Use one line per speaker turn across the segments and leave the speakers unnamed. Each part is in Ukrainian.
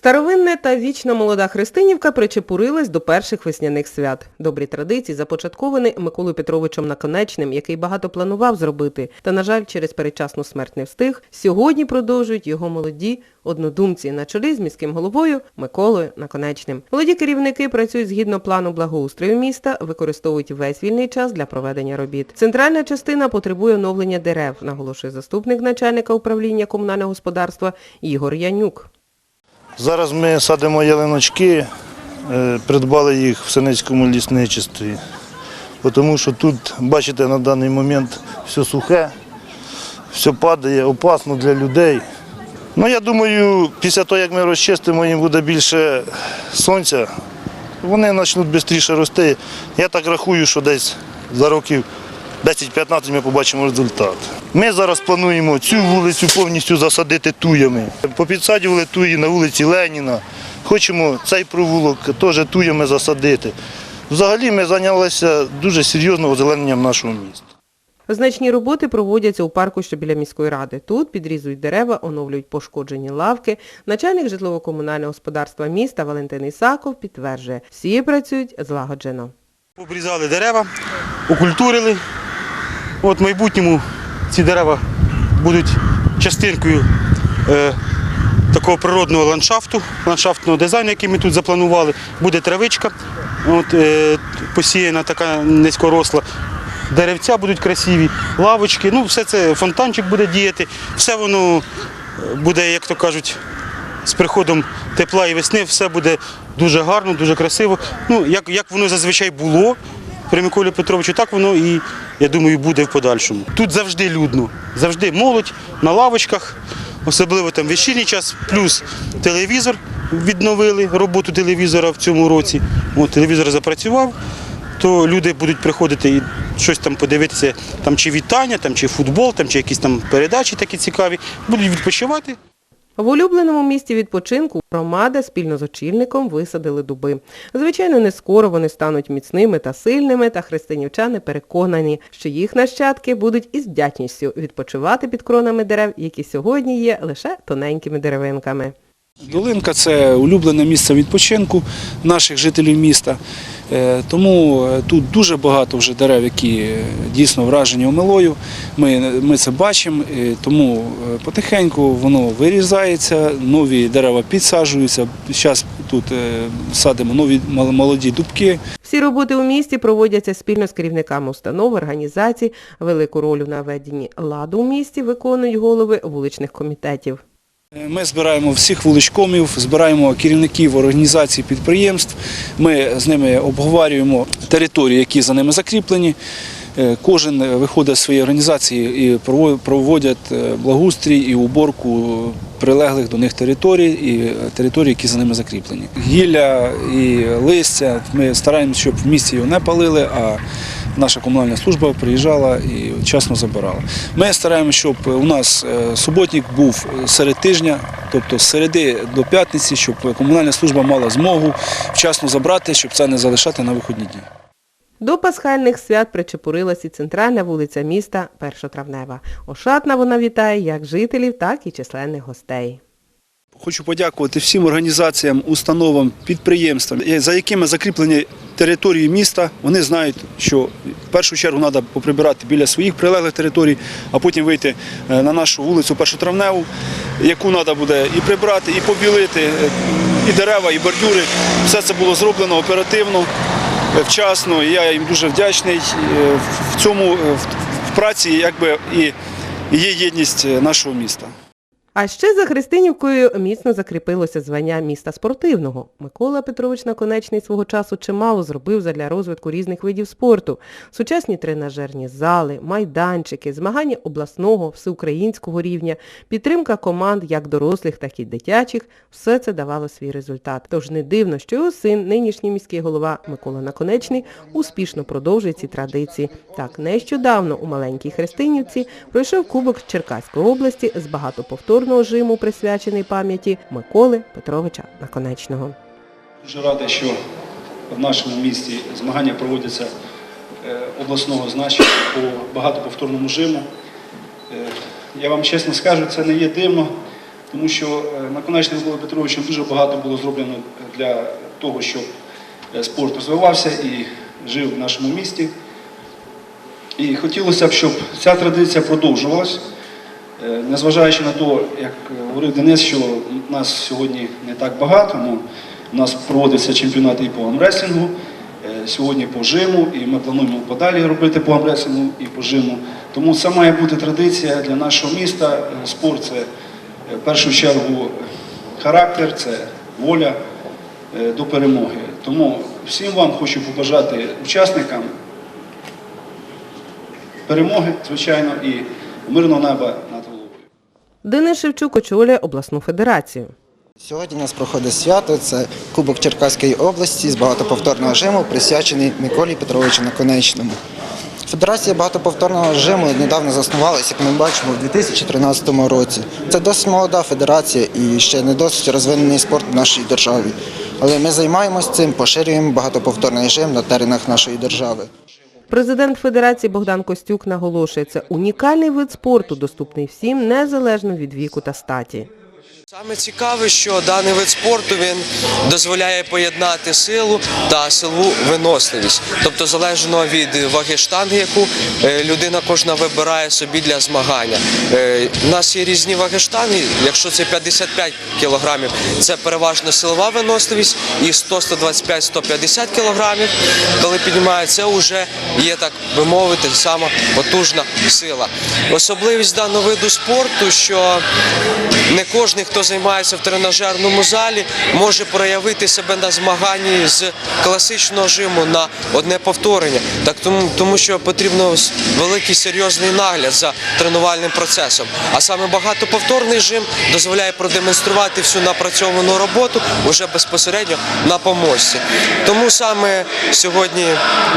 Старовинне та вічно молода Христинівка причепурилась до перших весняних свят. Добрі традиції започатковані Миколою Петровичем Наконечним, який багато планував зробити, та, на жаль, через передчасну смерть не встиг, сьогодні продовжують його молоді однодумці на чолі з міським головою Миколою Наконечним. Молоді керівники працюють згідно плану благоустрою міста, використовують весь вільний час для проведення робіт. Центральна частина потребує оновлення дерев, наголошує заступник начальника управління комунального господарства Ігор Янюк.
Зараз ми садимо ялиночки, е, придбали їх в Синицькому лісничестві. Тому що тут, бачите, на даний момент все сухе, все падає, опасно для людей. Ну, я думаю, після того, як ми розчистимо, їм буде більше сонця, вони почнуть швидше рости. Я так рахую, що десь за років 10-15 ми побачимо результат. Ми зараз плануємо цю вулицю повністю засадити туями. Попідсадювали туї на вулиці Леніна. Хочемо цей провулок теж туями засадити. Взагалі ми зайнялися дуже серйозно озелененням нашого міста.
Значні роботи проводяться у парку, що біля міської ради. Тут підрізують дерева, оновлюють пошкоджені лавки. Начальник житлово-комунального господарства міста Валентин Ісаков підтверджує, всі працюють злагоджено.
Обрізали дерева, окультурили. От в майбутньому ці дерева будуть частинкою е, такого природного ландшафту, ландшафтного дизайну, який ми тут запланували. Буде травичка, от, е, посіяна така низькоросла. Деревця будуть красиві, лавочки, ну все це фонтанчик буде діяти, все воно буде, як то кажуть, з приходом тепла і весни все буде дуже гарно, дуже красиво. Ну, як, як воно зазвичай було при Миколі Петровичу, так воно і, я думаю, буде в подальшому. Тут завжди людно, завжди молодь на лавочках, особливо там вечірній час, плюс телевізор відновили роботу телевізора в цьому році. От, телевізор запрацював, то люди будуть приходити і щось там подивитися, там чи вітання, там, чи футбол, там, чи якісь там передачі такі цікаві, будуть відпочивати.
В улюбленому місті відпочинку громада спільно з очільником висадили дуби. Звичайно, не скоро вони стануть міцними та сильними, та христинівчани переконані, що їх нащадки будуть із вдячністю відпочивати під кронами дерев, які сьогодні є лише тоненькими деревинками.
Долинка це улюблене місце відпочинку наших жителів міста. Е, Тому е, тут дуже багато вже дерев, які е, дійсно вражені омилою. Ми, ми це бачимо, тому потихеньку воно вирізається, нові дерева підсаджуються. Зараз тут садимо нові молоді дубки.
Всі роботи у місті проводяться спільно з керівниками установ, організацій. Велику роль у наведенні ладу у місті виконують голови вуличних комітетів.
Е, Ми збираємо всіх вуличкомів, збираємо керівників організацій, підприємств. Ми з ними обговорюємо території, які за ними закріплені. Е, Кожен виходить з своєї організації і проводять е, благоустрій і уборку прилеглих до них територій і е, територій, які за ними закріплені. Гілля і листя. Ми стараємося, щоб в місті його не палили, а наша комунальна служба приїжджала і вчасно забирала. Ми стараємося, щоб у нас е, суботник був серед тижня, тобто з середи до п'ятниці, щоб комунальна служба мала змогу вчасно забрати, щоб це не залишати на виходні дні.
До пасхальних свят причепурилась і центральна вулиця міста Першотравнева. Ошатна вона вітає як жителів, так і численних гостей.
Хочу подякувати всім організаціям, установам, підприємствам, е, за якими закріплені території міста. Вони знають, що в першу чергу треба поприбирати біля своїх прилеглих територій, а потім вийти е, на нашу вулицю Першотравневу, яку треба буде і прибрати, і побілити, е, і дерева, і бордюри. Все це було зроблено оперативно, вчасно. І я їм дуже вдячний. В цьому в- праці якби і є єдність нашого міста.
А ще за Христинівкою міцно закріпилося звання міста спортивного. Микола Петрович Наконечний свого часу чимало зробив задля розвитку різних видів спорту. Сучасні тренажерні зали, майданчики, змагання обласного, всеукраїнського рівня, підтримка команд як дорослих, так і дитячих – все це давало свій результат. Тож не дивно, що його син, нинішній міський голова Микола Наконечний, успішно продовжує ці традиції. Так, нещодавно у маленькій Христинівці пройшов Кубок Черкаської області з багатоповторного жиму, присвячений пам'яті Миколи Петровича Наконечного.
Дуже радий, що в нашому місті змагання проводяться е, обласного значення по багатоповторному жиму. Е, Я вам чесно скажу, це не є дивно, тому що е, наконечним Миколою Петровичем дуже багато було зроблено для того, щоб спорт розвивався і жив в нашому місті. І хотілося б, щоб ця традиція продовжувалась, незважаючи на те, як говорив Денис, що нас сьогодні не так багато, але у нас проводиться чемпіонат і по амреслінгу, е, сьогодні по жиму, і ми плануємо подалі робити по амреслінгу і по жиму. Тому це має бути традиція для нашого міста. Е, Спорт це е, в першу чергу характер, це воля е, до перемоги. Тому всім вам хочу побажати учасникам перемоги, звичайно, і мирного неба.
Денис Шевчук очолює обласну федерацію.
Сьогодні у нас проходить свято. Це Кубок Черкаської області з багатоповторного жиму, присвячений Миколі Петровичу Наконечному. Федерація багатоповторного жиму недавно заснувалася, як ми бачимо, у 2013 році. Це досить молода федерація і ще не досить розвинений спорт в нашій державі. Але ми займаємося цим, поширюємо багатоповторний жим на теренах нашої держави.
Президент Федерації Богдан Костюк наголошує, це унікальний вид спорту, доступний всім, незалежно від віку та статі.
Саме цікаве, що даний вид спорту він дозволяє поєднати силу та силову виносливість, тобто залежно від ваги штанги, яку е, людина кожна вибирає собі для змагання. Е, У нас є різні ваги штанги. Якщо це 55 кілограмів, це переважно силова виносливість, і 100, 125, 150 кілограмів, коли піднімає, це вже є так би мовити сама потужна сила. Особливість даного виду спорту, що не кожен, хто займається в тренажерному залі, може проявити себе на змаганні з класичного жиму на одне повторення. Так тому, тому що потрібно великий серйозний нагляд за тренувальним процесом. А саме багатоповторний жим дозволяє продемонструвати всю напрацьовану роботу вже безпосередньо на помості. Тому саме сьогодні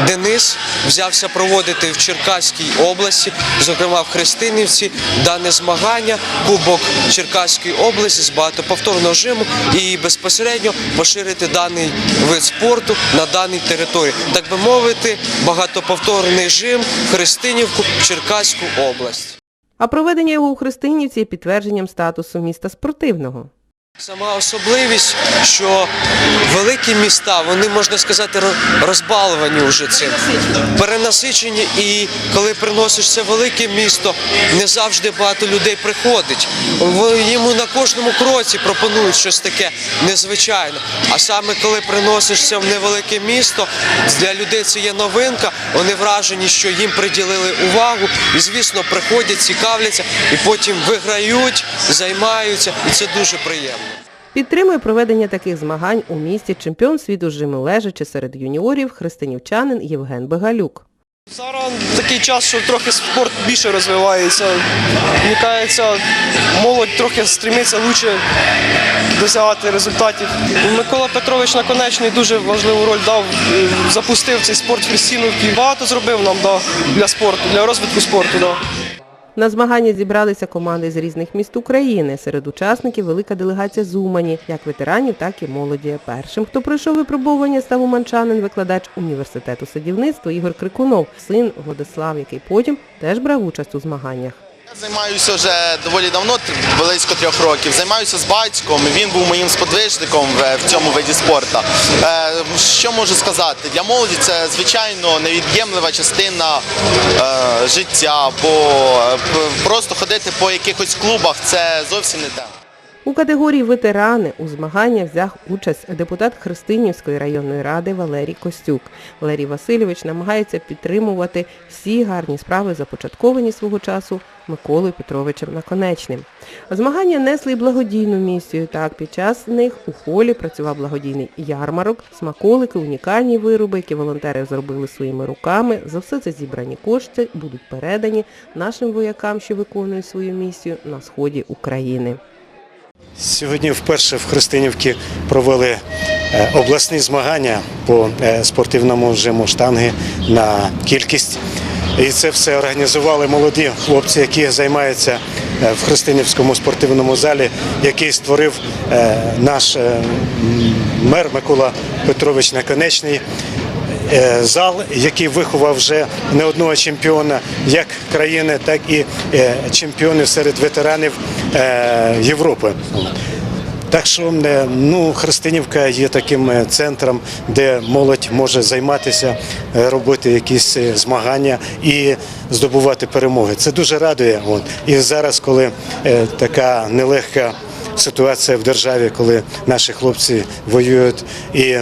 Денис взявся проводити в Черкаській області, зокрема в Христинівці, дане змагання, Кубок Черкаської області з багатоповторного жиму і безпосередньо поширити даний вид спорту на даній території. Так би мовити, багатоповторний жим в Христинівку, Черкаську область.
А проведення його у Христинівці є підтвердженням статусу міста спортивного.
Сама особливість, що великі міста, вони можна сказати, ро- розбаловані вже цим. Перенасичені, і коли приносиш це велике місто, не завжди багато людей приходить. Йому на кожному кроці пропонують щось таке незвичайне. А саме коли приносиш це в невелике місто, для людей це є новинка, вони вражені, що їм приділили увагу, і звісно приходять, цікавляться, і потім виграють, займаються, і це дуже приємно.
Підтримує проведення таких змагань у місті чемпіон світу з жиму лежачи серед юніорів христинівчанин Євген Бегалюк.
Зараз такий час, що трохи спорт більше розвивається. Мені молодь трохи стремиться лучше досягати результатів. Микола Петрович Наконечний дуже важливу роль дав, е, запустив цей спорт в Христинівці. Багато зробив нам да, для спорту, для розвитку спорту. Да.
На змагання зібралися команди з різних міст України. Серед учасників велика делегація з Умані, як ветеранів, так і молоді. Першим, хто пройшов випробування, став уманчанин, викладач університету садівництва Ігор Крикунов, син Владислав, який потім теж брав участь у змаганнях.
Я займаюся вже доволі давно, близько трьох років. Займаюся з батьком. Він був моїм сподвижником в, цьому виді спорту. Е, що можу сказати? Для молоді це звичайно невід'ємлива частина е, життя, бо е, просто ходити по якихось клубах це зовсім не те.
У категорії ветерани у змаганнях взяв участь депутат Христинівської районної ради Валерій Костюк. Валерій Васильович намагається підтримувати всі гарні справи, започатковані свого часу Миколою Петровичем Наконечним. Змагання несли й благодійну місію. Так, під час них у холі працював благодійний ярмарок, смаколики, унікальні вироби, які волонтери зробили своїми руками. За все це зібрані кошти будуть передані нашим воякам, що виконують свою місію на сході України.
Сьогодні вперше в Христинівці провели е, обласні змагання по е, спортивному жиму штанги на кількість. І це все організували молоді хлопці, які займаються е, в Христинівському спортивному залі, який створив наш мер Микола Петрович Наконечний. Е, зал, який виховав вже не одного чемпіона як країни, так і е, чемпіонів серед ветеранів е, Європи. Так що ну, Христинівка є таким центром, де молодь може займатися, робити якісь змагання і здобувати перемоги. Це дуже радує. І зараз, коли така нелегка ситуація в державі, коли наші хлопці воюють. І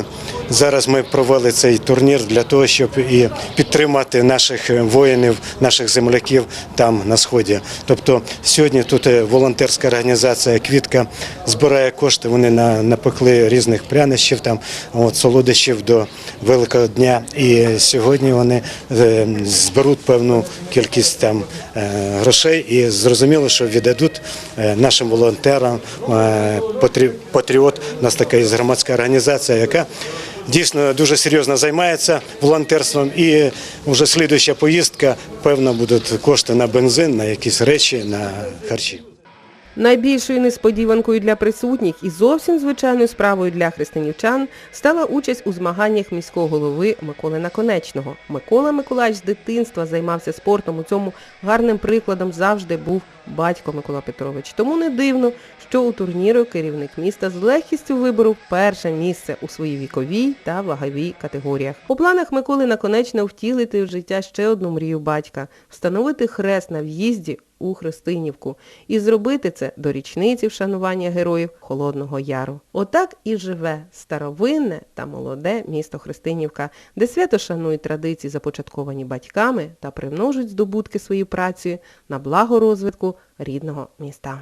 зараз ми провели цей турнір для того, щоб і підтримати наших воїнів, наших земляків там на сході. Тобто сьогодні тут е, волонтерська організація Квітка збирає кошти. Вони на напекли різних прянощів, там от солодощів до Великого дня. І сьогодні вони е, зберуть певну кількість там е, грошей і зрозуміло, що віддадуть е, нашим волонтерам. Е, Патріот у нас така є громадська організація, яка дійсно дуже серйозно займається волонтерством. І вже слідуюча поїздка, певно, будуть кошти на бензин, на якісь речі, на харчі.
Найбільшою несподіванкою для присутніх і зовсім звичайною справою для християнівчан стала участь у змаганнях міського голови Миколи Наконечного. Микола Миколаївич з дитинства займався спортом. У цьому гарним прикладом завжди був батько Микола Петрович. Тому не дивно, що у турніру керівник міста з легкістю виборов перше місце у своїй віковій та ваговій категоріях. У планах Миколи Наконечного втілити в життя ще одну мрію батька – встановити хрест на в'їзді у Христинівку і зробити це до річниці вшанування героїв Холодного Яру. Отак і живе старовинне та молоде місто Христинівка, де свято шанують традиції, започатковані батьками та примножують здобутки своєю праці на благо розвитку рідного міста.